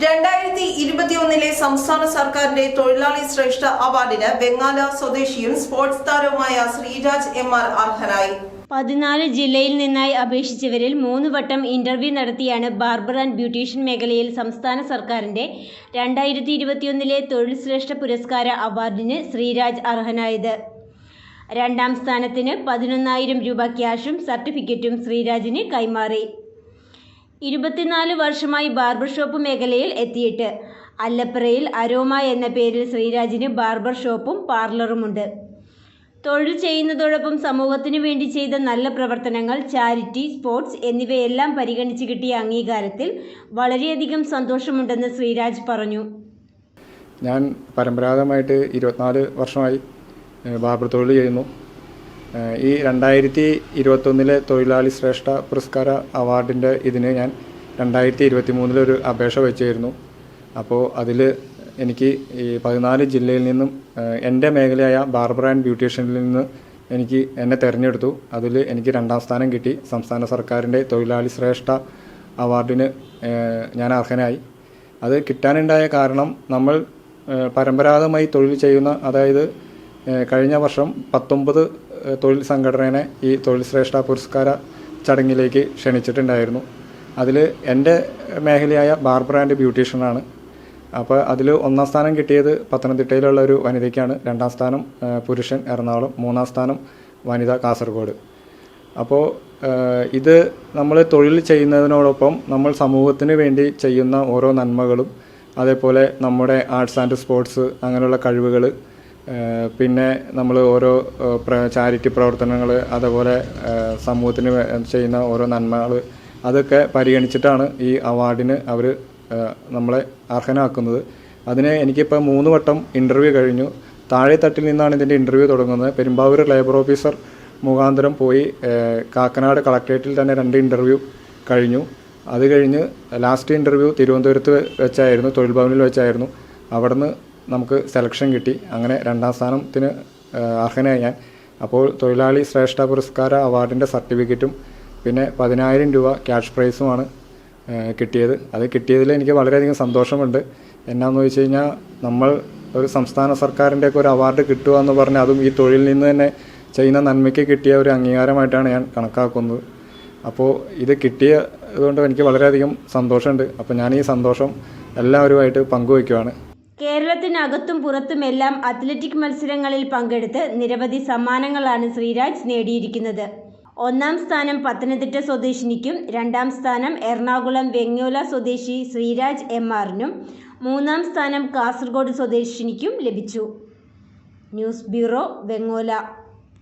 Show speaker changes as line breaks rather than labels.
രണ്ടായിരത്തി ഇരുപത്തിയൊന്നിലെ സംസ്ഥാന സർക്കാരിന്റെ തൊഴിലാളി ശ്രേഷ്ഠ അവാർഡിന് ബംഗാല സ്വദേശിയും സ്പോർട്സ് താരവുമായ ശ്രീരാജ് എം ആർ അർഹനായി.
പതിനാല് ജില്ലയിൽ നിന്നായി അപേക്ഷിച്ചവരിൽ മൂന്ന് വട്ടം ഇന്റർവ്യൂ നടത്തിയാണ് ബാർബർ ആൻഡ് ബ്യൂട്ടീഷ്യൻ മേഖലയിൽ സംസ്ഥാന സർക്കാരിന്റെ രണ്ടായിരത്തി ഇരുപത്തിയൊന്നിലെ തൊഴിൽ ശ്രേഷ്ഠ പുരസ്കാര അവാർഡിന് ശ്രീരാജ് അർഹനായത്. രണ്ടാം സ്ഥാനത്തിന് പതിനൊന്നായിരം രൂപ ക്യാഷും സർട്ടിഫിക്കറ്റും ശ്രീരാജിന് കൈമാറി. ഇരുപത്തിനാല് വർഷമായി ബാർബർ ഷോപ്പ് മേഖലയിൽ എത്തിയിട്ട്. അല്ലപ്പറയിൽ അരോമ എന്ന പേരിൽ ശ്രീരാജിന് ബാർബർ ഷോപ്പും പാർലറുമുണ്ട്. തൊഴിൽ ചെയ്യുന്നതോടൊപ്പം സമൂഹത്തിനു വേണ്ടി ചെയ്ത നല്ല പ്രവർത്തനങ്ങൾ ചാരിറ്റി സ്പോർട്സ് എന്നിവയെല്ലാം പരിഗണിച്ച് കിട്ടിയ അംഗീകാരത്തിൽ വളരെയധികം സന്തോഷമുണ്ടെന്ന് ശ്രീരാജ് പറഞ്ഞു.
ഞാൻ പരമ്പരാഗതമായിട്ട് ഇരുപത്തിനാല് വർഷമായി ബാർബർ തൊഴിൽ ചെയ്യുന്നു. ഈ രണ്ടായിരത്തി ഇരുപത്തൊന്നിലെ തൊഴിലാളി ശ്രേഷ്ഠ പുരസ്കാര അവാർഡിന്റെ ഇതിന് ഞാൻ രണ്ടായിരത്തി ഇരുപത്തി മൂന്നിലൊരു അപേക്ഷ വെച്ചിരുന്നു. അപ്പോൾ അതിൽ എനിക്ക് ഈ പതിനാല് ജില്ലയിൽ നിന്നും എന്റെ മേഖലയായ ബാർബർ ആൻഡ് ബ്യൂട്ടീഷ്യനിൽ നിന്ന് എനിക്ക് എന്നെ തിരഞ്ഞെടുത്തു. അതിൽ എനിക്ക് രണ്ടാം സ്ഥാനം കിട്ടി. സംസ്ഥാന സർക്കാരിന്റെ തൊഴിലാളി ശ്രേഷ്ഠ അവാർഡിന് ഞാൻ അർഹനായി. അത് കിട്ടാനുണ്ടായ കാരണം നമ്മൾ പരമ്പരാഗതമായി തൊഴിൽ ചെയ്യുന്ന അതായത് കഴിഞ്ഞ വർഷം പത്തൊമ്പത് തൊഴിൽ സംഘടനയെ ഈ തൊഴിൽ ശ്രേഷ്ഠ പുരസ്കാര ചടങ്ങിലേക്ക് ക്ഷണിച്ചിട്ടുണ്ടായിരുന്നു. അതിൽ എന്റെ മേഖലയായ ബാർബർ ആൻഡ് ബ്യൂട്ടീഷ്യനാണ്. അപ്പോൾ അതിൽ ഒന്നാം സ്ഥാനം കിട്ടിയത് പത്തനംതിട്ടയിലുള്ള ഒരു വനിതയ്ക്കാണ്. രണ്ടാം സ്ഥാനം പുരുഷൻ എറണാകുളം. മൂന്നാം സ്ഥാനം വനിത കാസർഗോഡ്. അപ്പോൾ ഇത് നമ്മൾ തൊഴിൽ ചെയ്യുന്നതിനോടൊപ്പം നമ്മൾ സമൂഹത്തിന് വേണ്ടി ചെയ്യുന്ന ഓരോ നന്മകളും അതേപോലെ നമ്മുടെ ആർട്സ് ആൻഡ് സ്പോർട്സ് അങ്ങനെയുള്ള കഴിവുകൾ പിന്നെ നമ്മൾ ഓരോ ചാരിറ്റി പ്രവർത്തനങ്ങൾ അതേപോലെ സമൂഹത്തിന് ചെയ്യുന്ന ഓരോ നന്മകൾ അതൊക്കെ പരിഗണിച്ചിട്ടാണ് ഈ അവാർഡിന് അവർ നമ്മളെ അർഹനാക്കുന്നത്. അതിന് എനിക്കിപ്പോൾ മൂന്ന് വട്ടം ഇന്റർവ്യൂ കഴിഞ്ഞു. താഴെ തട്ടിൽ നിന്നാണ് ഇതിന്റെ ഇന്റർവ്യൂ തുടങ്ങുന്നത്. പെരുമ്പാവൂർ ലേബർ ഓഫീസർ മുഖാന്തരം പോയി കാക്കനാട് കളക്ട്രേറ്റിൽ തന്നെ രണ്ട് ഇന്റർവ്യൂ കഴിഞ്ഞു. അത് കഴിഞ്ഞ് ലാസ്റ്റ് ഇന്റർവ്യൂ തിരുവനന്തപുരത്ത് വെച്ചായിരുന്നു തൊഴിൽ ഭവനിൽ വെച്ചായിരുന്നു. അവിടുന്ന് നമുക്ക് സെലക്ഷൻ കിട്ടി. അങ്ങനെ രണ്ടാം സ്ഥാനത്തിന് അർഹനായി ഞാൻ. അപ്പോൾ തൊഴിലാളി ശ്രേഷ്ഠ പുരസ്കാര അവാർഡിന്റെ സർട്ടിഫിക്കറ്റും പിന്നെ പതിനായിരം രൂപ ക്യാഷ് പ്രൈസുമാണ് കിട്ടിയത്. അത് കിട്ടിയതിൽ എനിക്ക് വളരെയധികം സന്തോഷമുണ്ട്. എന്നാന്ന് വെച്ച് കഴിഞ്ഞാൽ നമ്മൾ ഒരു സംസ്ഥാന സർക്കാരിന്റെ ഒക്കെ ഒരു അവാർഡ് കിട്ടുക എന്ന് പറഞ്ഞാൽ അതും ഈ തൊഴിലിൽ നിന്ന് തന്നെ ചെയ്യുന്ന നന്മയ്ക്ക് കിട്ടിയ ഒരു അംഗീകാരമായിട്ടാണ് ഞാൻ കണക്കാക്കുന്നത്. അപ്പോൾ ഇത് കിട്ടിയതുകൊണ്ട് എനിക്ക് വളരെയധികം സന്തോഷമുണ്ട്. അപ്പോൾ ഞാൻ ഈ സന്തോഷം എല്ലാവരുമായിട്ട് പങ്കുവയ്ക്കുവാണ്.
കേരളത്തിനകത്തും പുറത്തുമെല്ലാം അത്ലറ്റിക് മത്സരങ്ങളിൽ പങ്കെടുത്ത് നിരവധി സമ്മാനങ്ങളാണ് ശ്രീരാജ് നേടിയിരിക്കുന്നത്. ഒന്നാം സ്ഥാനം പത്തനംതിട്ട സ്വദേശിനിക്കും രണ്ടാം സ്ഥാനം എറണാകുളം വെങ്ങോല സ്വദേശി ശ്രീരാജ് എം ആറിനും മൂന്നാം സ്ഥാനം കാസർഗോഡ് സ്വദേശിനിക്കും ലഭിച്ചു. News bureau Vengola.